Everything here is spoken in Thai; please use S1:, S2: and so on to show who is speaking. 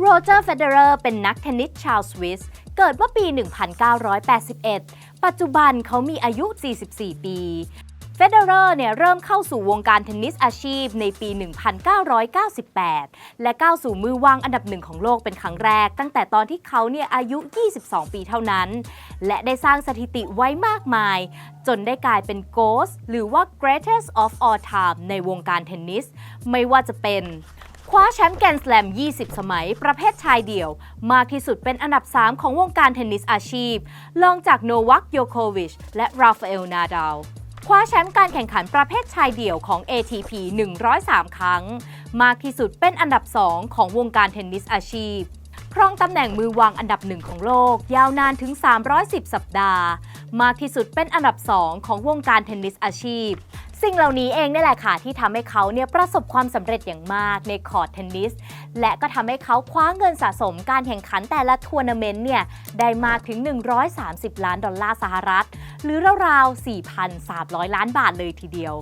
S1: โรเจอร์เฟเดอร์เป็นนักเทนนิสชาวสวิส เกิดเมื่อปี 1981 ปัจจุบันเขามีอายุ 44 ปีเฟเดอร์เนี่ยเริ่มเข้าสู่วงการเทนนิสอาชีพในปี 1998 และก้าวสู่มือวางอันดับหนึ่งของโลกเป็นครั้งแรก ตั้งแต่ตอนที่เขาเนี่ยอายุ 22 ปีเท่านั้น และได้สร้างสถิติไว้มากมาย จนได้กลายเป็น GOAT หรือว่า Greatest of All Time ในวงการเทนนิส ไม่ว่าจะเป็น คว้าแชมป์แกรนด์สแลม 20 สมัย ประเภทชายเดี่ยว มากที่สุดเป็นอันดับ 3 ของวงการเทนนิสอาชีพรองจากโนวัคโยโควิช และราฟาเอลนาดาลคว้าแชมป์การแข่งขันประเภทชายเดี่ยวของ ATP 103 ครั้ง มากที่สุดเป็นอันดับ 2 ของวงการเทนนิสอาชีพ ครองตำแหน่งมือวางอันดับหนึ่งของโลก ยาวนานถึง 310 สัปดาห์ มากที่สุดเป็นอันดับ 2 ของวงการเทนนิสอาชีพ สิ่งเหล่านี้เองนี่แหละค่ะที่ทำให้เขาเนี่ยประสบความสำเร็จอย่างมากในคอร์ตเทนนิส และก็ทำให้เขาคว้าเงินสะสมการแข่งขันแต่ละทัวร์นาเมนต์เนี่ยได้มากถึง 130 ล้านดอลลาร์สหรัฐ หรือราวๆ 4,300 ล้านบาทเลยทีเดียว